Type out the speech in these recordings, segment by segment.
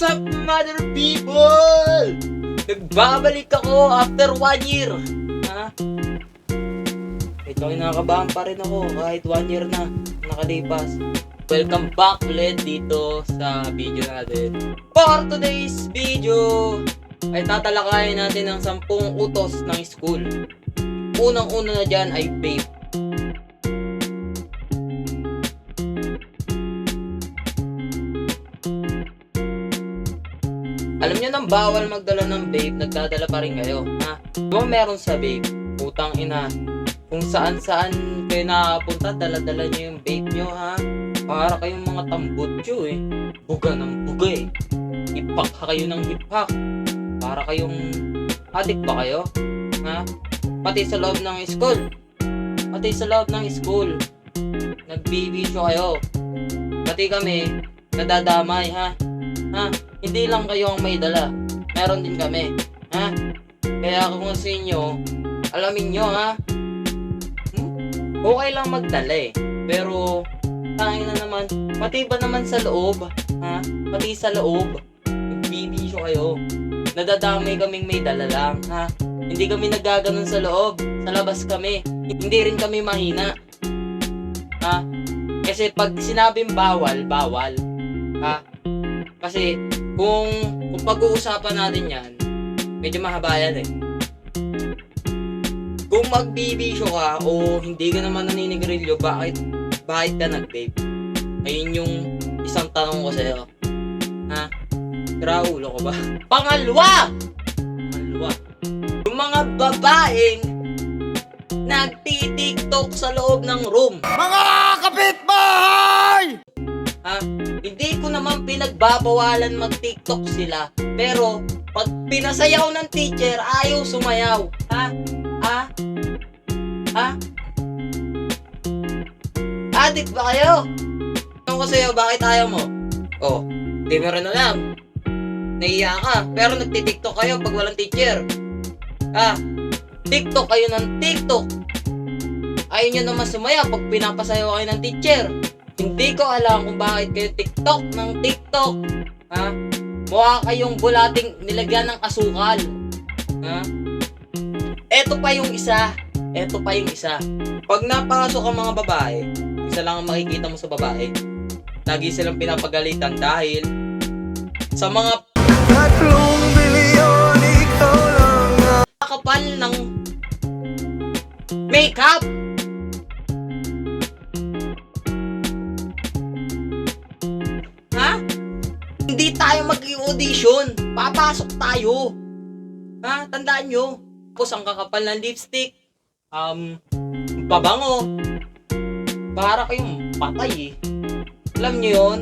What's up, mother people? Nagbabalik ako after one year. Ha? Ito ay nakakabahan pa rin ako kahit one year na nakalipas. Welcome back ulit dito sa video natin. For today's video, ay tatalakayin natin ang sampung utos ng school. Unang-una na dyan ay vape. Alam nyo nang bawal magdala ng vape, nagdadala pa rin kayo, ha? Kung meron sa vape, putang ina, kung saan saan kayo nakapunta, dala-dala nyo yung vape nyo, ha? Para kayong mga tambutso, eh. Buga ng buga, eh. Hipak ha kayo ng hipak. Para kayong adik ba kayo? Ha? Pati sa loob ng school. Pati sa loob ng school. Nagbibisyo kayo. Pati kami, nadadamay, ha? Ha? Hindi lang kayo ang may dala. Meron din kami. Ha? Kaya kung sa inyo, alamin nyo ha. Hmm? Okay lang magdala eh. Pero, tangin na naman, pati ba naman sa loob? Ha? Pati sa loob. Nagbibisyo kayo. Nadadamay kaming may dala lang. Ha? Hindi kami nagaganon sa loob. Sa labas kami. Hindi rin kami mahina. Ha? Kasi pag sinabing bawal, bawal. Ha? Kasi kung kung pag-uusapan natin 'yan, medyo mahaba yan eh. Kung magbibisyo ka o hindi ka naman naninigarilyo, bakit bakit ka nag-vape? Ayun yung isang tanong ko sa'yo. Ha? Tira ulo ko ba? Pangalawa! Pangalawa. Yung mga babaeng nagtitiktok sa loob ng room. Mga kapitbahay! Ha? Hindi ko naman pinagbabawalan mag-TikTok sila. Pero, pag pinasayaw ng teacher, ayaw sumayaw. Ha? Ha? Ha? Adik ba kayo? Ano ko sa'yo, bakit ayaw mo? Oh, di mo rin alam. Naiya ka, pero nagtitiktok kayo pag walang teacher. Ha? TikTok kayo ng TikTok. Ayaw nyo naman sumaya pag pinapasayaw kayo ng teacher. Hindi ko alam kung bakit kayo TikTok ng TikTok. Ha? Mukha kayong bulating nilagyan ng asukal. Ha? Eto pa yung isa. Eto pa yung isa. Pag napasok ang mga babae, isa lang ang makikita mo sa babae. Lagi silang pinapagalitan dahil sa mga Tatlong bilyon, ikaw lang ang kapal ng makeup. Mag-audition. Papasok tayo. Ha? Tandaan nyo. Tapos ang kakapal ng lipstick. Um, pabango. Para kayong patay eh. Alam nyo yun?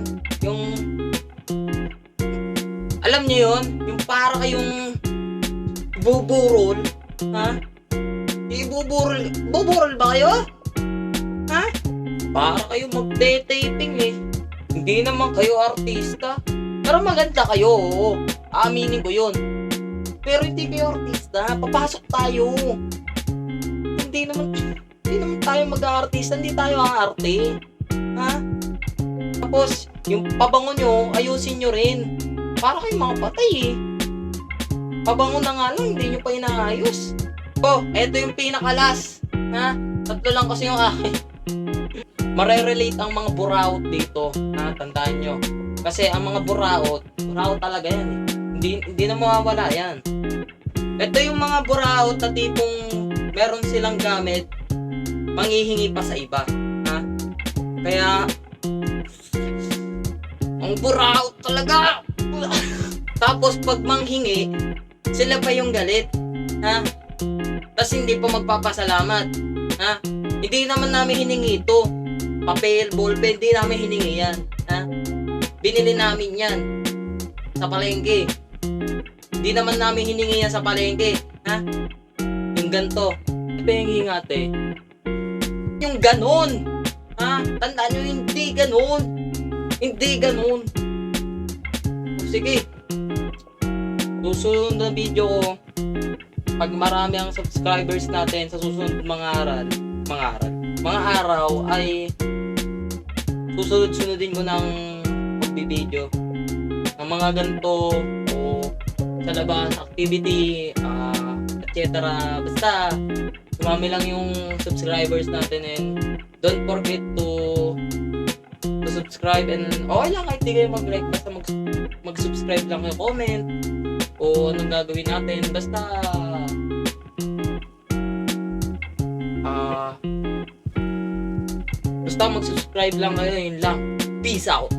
Yung... Alam nyo yun? Yung para kayong buburol. Ha? Ibuburol. Buburol ba kayo? Ha? Para kayo magte-taping eh. Hindi naman kayo artista. Pero maganda kayo, oo. Aminin ko yun. Pero hindi kayo artista. Papasok tayo. Hindi naman, hindi naman tayo mag-artista. Hindi tayo aarte. Ha? Tapos, yung pabango nyo, ayusin nyo rin. Para kayong mga eh. Pabango na nga lang, hindi nyo pa inaayos. Oh, eto yung pinakalas. Ha? Tatlo lang kasi yung akin. Marerelate ang mga buraot dito. Ha? Tandaan nyo. Kasi ang mga buraot, buraot talaga yan eh. Hindi, hindi na mawawala yan. Ito yung mga buraot na tipong meron silang gamit, manghihingi pa sa iba. Ha? Kaya, ang buraot talaga! Tapos pag manghingi, sila pa yung galit. Ha? Tapos hindi pa magpapasalamat. Ha? Hindi naman namin hiningi ito. Papel, ballpen, hindi namin hiningi yan. Ha? Binili namin yan. Sa palengke. Hindi naman namin hiningi yan sa palengke. Ha? Yung ganto. Pengi nga te. Yung ganon. Ha? Tandaan nyo, hindi ganon. Hindi ganon. O, sige. Susunod na video ko, pag marami ang subscribers natin sa susunod mga aral, mga aral, mga araw ay susunod-sunodin ko ng pagbibideo ng mga ganito o sa labas activity, ah, etc. Basta dumami lang yung subscribers natin and don't forget to to subscribe and okay lang kahit di kayo mag-like basta mag, mag-subscribe lang kayo comment o anong gagawin natin. Basta ah basta mag-subscribe lang kayo yun lang. Peace out